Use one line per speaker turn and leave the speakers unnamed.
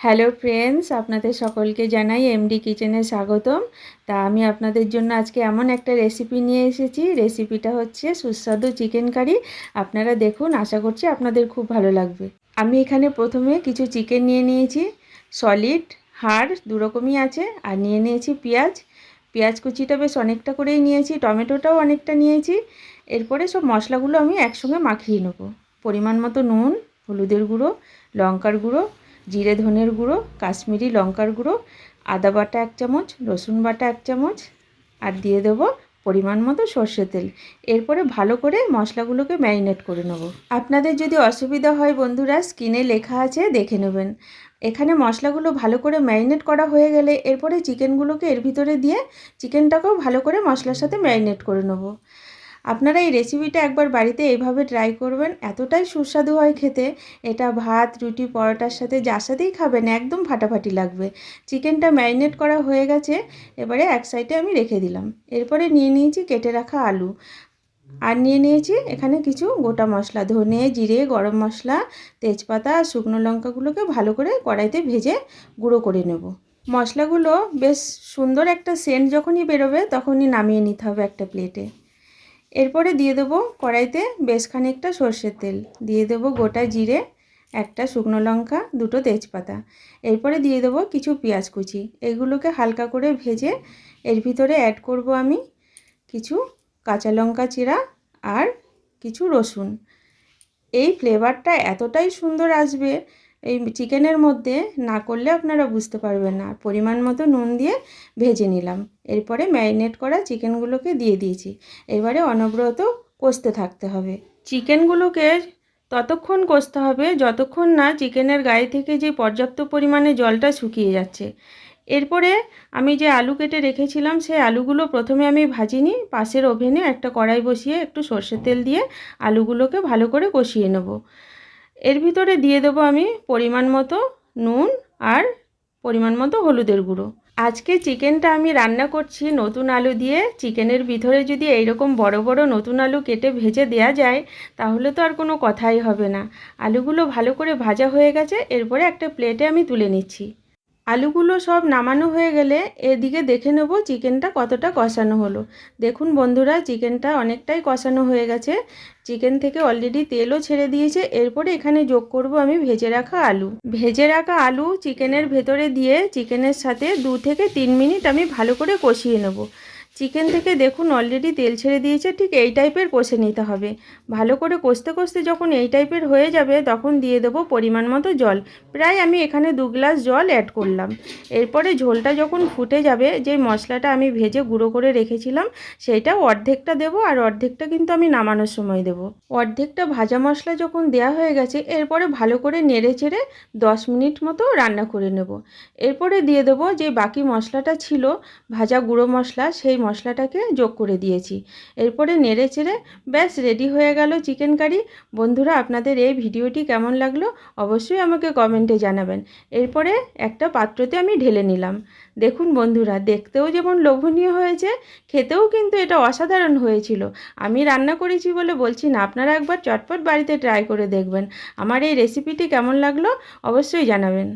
Hello friends, আপনাদের সকলকে জানাই এমডি কিচেনে স্বাগতম। তা আমি আপনাদের জন্য আজকে এমন একটা রেসিপি নিয়ে এসেছি। রেসিপিটা হচ্ছে সুস্বাদু চিকেন কারি আপনারা দেখুন, আশা করছি আপনাদের খুব ভালো লাগবে। আমি এখানে প্রথমে কিছু চিকেন নিয়ে নিয়েছি। সলিড হাড় দুরকমই আছে। আর নিয়ে নিয়েছি পেঁয়াজ। পেঁয়াজ কুচিটা বেশ অনেকটা করেই নিয়েছি, টমেটোটাও অনেকটা নিয়েছি। এরপরে সব মশলাগুলো আমি একসঙ্গে মাখিয়ে নেব। পরিমাণ মতো নুন, হলুদের গুঁড়ো, লঙ্কার গুঁড়ো জিরে ধনের গুঁড়ো, কাশ্মীরি লঙ্কার গুঁড়ো, আদা বাটা এক চামচ, রসুন বাটা এক চামচ, আর দিয়ে দেবো পরিমাণ মতো সর্ষে তেল। এরপরে ভালো করে মশলাগুলোকে ম্যারিনেট করে নেব। আপনাদের যদি অসুবিধা হয় বন্ধুরা, স্ক্রিনে লেখা আছে, দেখে নেবেন। এখানে মশলাগুলো ভালো করে ম্যারিনেট করা হয়ে গেলে এরপরে চিকেনগুলোকে এর ভিতরে দিয়ে চিকেনটাকেও ভালো করে মশলার সাথে ম্যারিনেট করে নেব। আপনারা এই রেসিপিটা একবার বাড়িতে এইভাবে ট্রাই করবেন, এতটাই সুস্বাদু হয় খেতে। এটা ভাত, রুটি, পরোটার সাথে যার সাথেই খাবেন, একদম ফাটাফাটি লাগবে। চিকেনটা ম্যারিনেট করা হয়ে গেছে, এবারে এক সাইডে আমি রেখে দিলাম। এরপরে নিয়ে নিয়েছি কেটে রাখা আলু। আর নিয়ে নিয়েছি এখানে কিছু গোটা মশলা, ধনে, জিরে, গরম মশলা, তেজপাতা আর শুকনো লঙ্কাগুলোকে ভালো করে কড়াইতে ভেজে গুঁড়ো করে নেব। মশলাগুলো বেশ সুন্দর একটা সেন্ট যখনই বেরোবে, তখনই নামিয়ে নিতে হবে একটা প্লেটে এরপরে দিয়ে দেবো কড়াইতে বেশ খানিকটা সর্ষের তেল। দিয়ে দেবো গোটা জিরে, একটা শুকনো লঙ্কা, দুটো তেজপাতা। এরপরে দিয়ে দেবো কিছু পেঁয়াজ কুচি। এগুলোকে হালকা করে ভেজে এর ভিতরে অ্যাড করব আমি কিছু কাঁচা লঙ্কা চিরা আর কিছু রসুন। এই ফ্লেভারটা এতটাই সুন্দর আসবে এই চিকেনের মধ্যে না করলে আপনারা বুঝতে পারবেন না। পরিমাণ মতো নুন দিয়ে ভেজে নিলাম। এরপরে ম্যারিনেট করা চিকেনগুলোকে দিয়ে দিয়েছি। এবারে অনবরত কষতে থাকতে হবে। চিকেনগুলোকে ততক্ষণ কষতে হবে যতক্ষণ না চিকেনের গায়ে থেকে যে পর্যাপ্ত পরিমাণে জলটা শুকিয়ে যাচ্ছে। এরপরে আমি যে আলু কেটে রেখেছিলাম, সেই আলুগুলো প্রথমে আমি ভাজিনি। পাশের ওভেনে একটা কড়াই বসিয়ে একটু সর্ষের তেল দিয়ে আলুগুলোকে ভালো করে কষিয়ে নেব। এর ভিতরে দিয়ে দেবো আমি পরিমাণ মতো নুন আর পরিমাণ মতো হলুদের গুঁড়ো। আজকে চিকেনটা আমি রান্না করছি নতুন আলু দিয়ে। চিকেনের ভিতরে যদি এইরকম বড় বড় নতুন আলু কেটে ভেজে দেয়া যায়, তাহলে তো আর কোনো কথাই হবে না। আলুগুলো ভালো করে ভাজা হয়ে গেছে, এরপরে একটা প্লেটে আমি তুলে নিচ্ছি। আলুগুলো সব নামানো হয়ে গেলে এদিকে দেখে নেব চিকেনটা কতটা কষানো হলো। দেখুন বন্ধুরা, চিকেনটা অনেকটাই কষানো হয়ে গেছে। চিকেন থেকে অলরেডি তেলও ছেড়ে দিয়েছে। এরপরে এখানে যোগ করব আমি ভেজে রাখা আলু। ভেজে রাখা আলু চিকেনের ভেতরে দিয়ে চিকেনের সাথে দু থেকে তিন মিনিট আমি ভালো করে কষিয়ে নেব। চিকেন থেকে দেখুন অলরেডি তেল ছেড়ে দিয়েছে, ঠিক এই টাইপের কষে নিতে হবে। ভালো করে কষতে কষতে যখন এই টাইপের হয়ে যাবে, তখন দিয়ে দেবো পরিমাণ মতো জল। প্রায় আমি এখানে দু গ্লাস জল অ্যাড করলাম। এরপরে ঝোলটা যখন ফুটে যাবে, যে মশলাটা আমি ভেজে গুঁড়ো করে রেখেছিলাম, সেইটাও অর্ধেকটা দেবো আর অর্ধেকটা কিন্তু আমি নামানোর সময় দেবো। অর্ধেকটা ভাজা মশলা যখন দেয়া হয়ে গেছে, এরপরে ভালো করে নেড়ে চেড়ে দশ মিনিট মতো রান্না করে নেব। এরপরে দিয়ে দেবো যে বাকি মশলাটা ছিল, ভাজা গুঁড়ো মশলা, সেই মশলাটাকে যোগ করে দিয়েছি। এরপরে নেড়ে চেড়ে ব্যাস রেডি হয়ে গেল চিকেন কারি। বন্ধুরা, আপনাদের এই ভিডিওটি কেমন লাগল অবশ্যই আমাকে কমেন্টে জানাবেন। এরপরে একটা পাত্রতে আমি ঢেলে নিলাম। দেখুন বন্ধুরা, দেখতেও যেমন লোভনীয় হয়েছে, খেতেও কিন্তু এটা অসাধারণ হয়েছিল। আমি রান্না করেছি বলে বলছি না, আপনারা একবার চটপট বাড়িতে ট্রাই করে দেখবেন। আমার এই রেসিপিটি কেমন লাগল অবশ্যই জানাবেন।